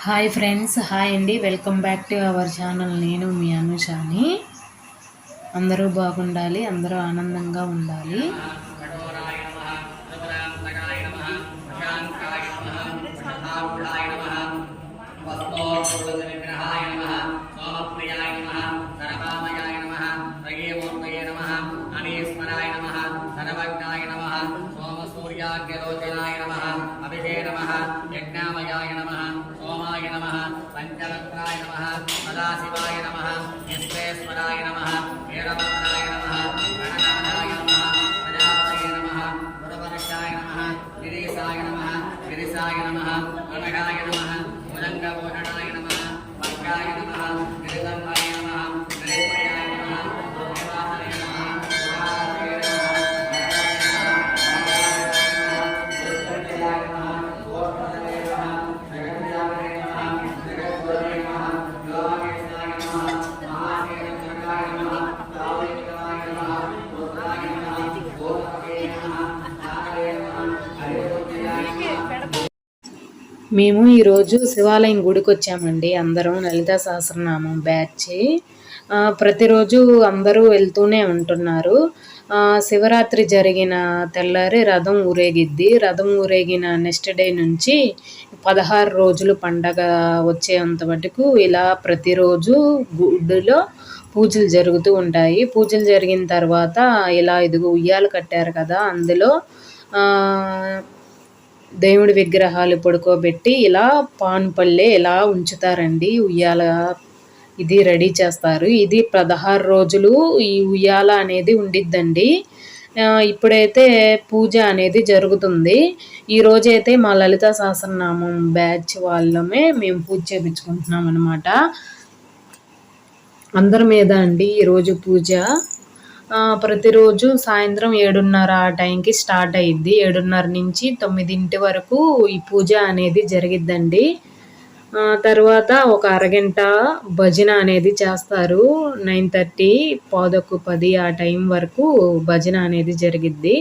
Hi friends hi అండి welcome back to our channel నేను మీ అనుషాని అందరూ బాగుండాలి అందరూ ఆనందంగా ఉండాలి సర్వజ్ఞాయ నమ అభిషే నమ యజ్ఞామయాయ నమ సోమాయ నమ పంచరత్నాయ నమ సదాశివాయ నమ విశ్వేశ్వరాయ నమ. మేము ఈరోజు శివాలయం గుడికి వచ్చామండి అందరం లలిత సహస్రనామం బ్యాచ్. ప్రతిరోజు అందరూ వెళ్తూనే ఉంటున్నారు. శివరాత్రి జరిగిన తెల్లారి రథం ఊరేగిద్ది. రథం ఊరేగిన నెక్స్ట్ డే నుంచి పదహారు రోజులు పండగ వచ్చేంత మటుకు ఇలా ప్రతిరోజు గుడిలో పూజలు జరుగుతూ ఉంటాయి. పూజలు జరిగిన తర్వాత ఇలా ఇదిగో ఉయ్యాలు కట్టారు కదా అందులో దేవుడి విగ్రహాలు పడుకోబెట్టి ఇలా పాన్ పల్లె ఇలా ఉంచుతారండి. ఉయ్యాల ఇది రెడీ చేస్తారు. ఇది పదహారు రోజులు ఈ ఉయ్యాల అనేది ఉండిద్దండి. ఇప్పుడైతే పూజ అనేది జరుగుతుంది. ఈరోజు అయితే మా లలిత సహస్రనామం బ్యాచ్ వాళ్ళమే మేము పూజ చేపించుకుంటున్నాం అనమాట అందరి మీద అండి ఈరోజు పూజ. ప్రతిరోజు సాయంత్రం ఏడున్నర ఆ టైంకి స్టార్ట్ అయ్యిద్ది ఏడున్నర నుంచి తొమ్మిదింటి వరకు ఈ పూజ అనేది జరిగిద్దండి. తర్వాత ఒక అరగంట భజన అనేది చేస్తారు. నైన్ థర్టీ పాదొక్కు పది ఆ టైం వరకు భజన అనేది జరిగిద్ది.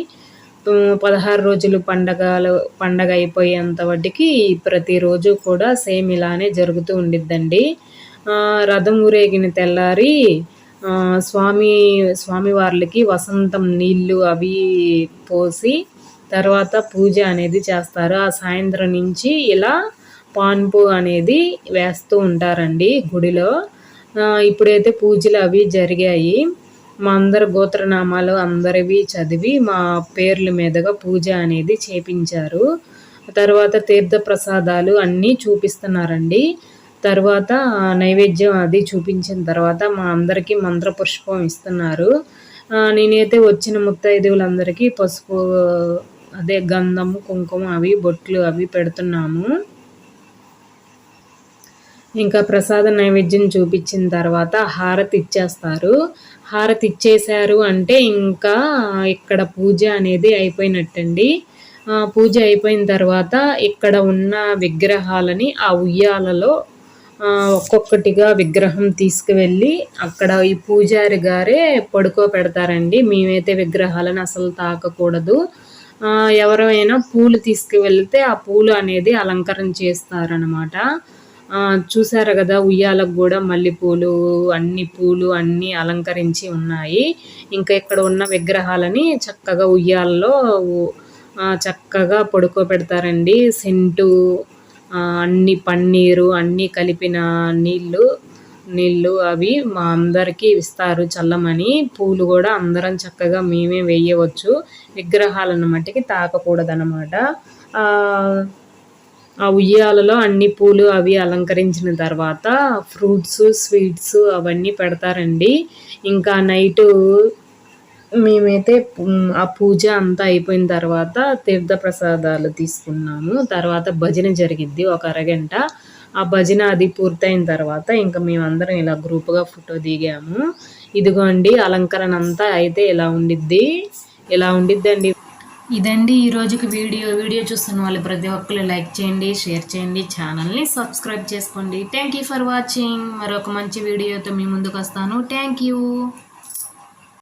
పదహారు రోజులు పండగలు పండగ అయిపోయేంత వాటికి ప్రతిరోజు కూడా సేమ్ ఇలానే జరుగుతూ ఉండిద్దండి. రథం ఊరేగిన తెల్లారి స్వామి స్వామివార్లకి వసంతం నీళ్ళు అవి పోసి తర్వాత పూజ అనేది చేస్తారు. ఆ సాయంత్రం నుంచి ఇలా పాన్పు అనేది వేస్తూ ఉంటారండి గుడిలో. ఇప్పుడైతే పూజలు అవి జరిగాయి. మా అందరి గోత్రనామాలు అందరివి చదివి మా పేర్ల మీదుగా పూజ అనేది చేపించారు. తర్వాత తీర్థ ప్రసాదాలు అన్నీ చూపిస్తున్నారండి. తర్వాత నైవేద్యం అది చూపించిన తర్వాత మా అందరికీ మంత్రపుష్పం ఇస్తున్నారు. నేనైతే వచ్చిన ముత్తైదువులందరికీ పసుపు అదే గంధము కుంకుమ అవి బొట్లు అవి పెడుతున్నాము. ఇంకా ప్రసాద నైవేద్యం చూపించిన తర్వాత హారతి ఇచ్చేస్తారు. హారతి ఇచ్చేశారు అంటే ఇంకా ఇక్కడ పూజ అనేది అయిపోయినట్టండి. పూజ అయిపోయిన తర్వాత ఇక్కడ ఉన్న విగ్రహాలని ఆ ఉయ్యాలలో ఒక్కొక్కటిగా విగ్రహం తీసుకువెళ్ళి అక్కడ ఈ పూజారి గారే పడుకోబెడతారండి మేమైతే విగ్రహాలను అసలు తాకకూడదు. ఎవరైనా పూలు తీసుకువెళ్తే ఆ పూలు అనేది అలంకరణ చేస్తారనమాట చూసారు కదా ఉయ్యాలకు కూడా మల్లెపూలు అన్ని పూలు అన్నీ అలంకరించి ఉన్నాయి. ఇంకా ఇక్కడ ఉన్న విగ్రహాలని చక్కగా ఉయ్యాలలో చక్కగా పడుకోబెడతారండి సెంటు అన్ని పన్నీరు అన్నీ కలిపిన నీళ్ళు నీళ్ళు అవి మా అందరికీ ఇస్తారు చల్లమని. పూలు కూడా అందరం చక్కగా మేమే వేయవచ్చు. విగ్రహాలను మట్టికి తాకకూడదనమాట ఆ, ఆ ఉయ్యాలలో అన్ని పూలు అవి అలంకరించిన తర్వాత ఫ్రూట్స్ స్వీట్స్ అవన్నీ పెడతారండి. ఇంకా నైటు మేమైతే ఆ పూజ అంతా అయిపోయిన తర్వాత తీర్థ ప్రసాదాలు తీసుకున్నాము. తర్వాత భజన జరిగిద్ది ఒక అరగంట. ఆ భజన అది పూర్తయిన తర్వాత ఇంకా మేమందరం ఇలా గ్రూప్గా ఫోటో దిగాము. ఇదిగోండి అలంకరణ అంతా అయితే ఇలా ఉండిద్ది? ఇలా ఉండిద్దండి? ఇదండి ఈ రోజుకి వీడియో. వీడియో చూస్తున్న వాళ్ళు ప్రతి ఒక్కరు లైక్ చేయండి షేర్ చేయండి ఛానల్ని సబ్స్క్రైబ్ చేసుకోండి. థ్యాంక్ యూ ఫర్ వాచింగ్ మరొక మంచి వీడియోతో మీ ముందుకు వస్తాను. Thank you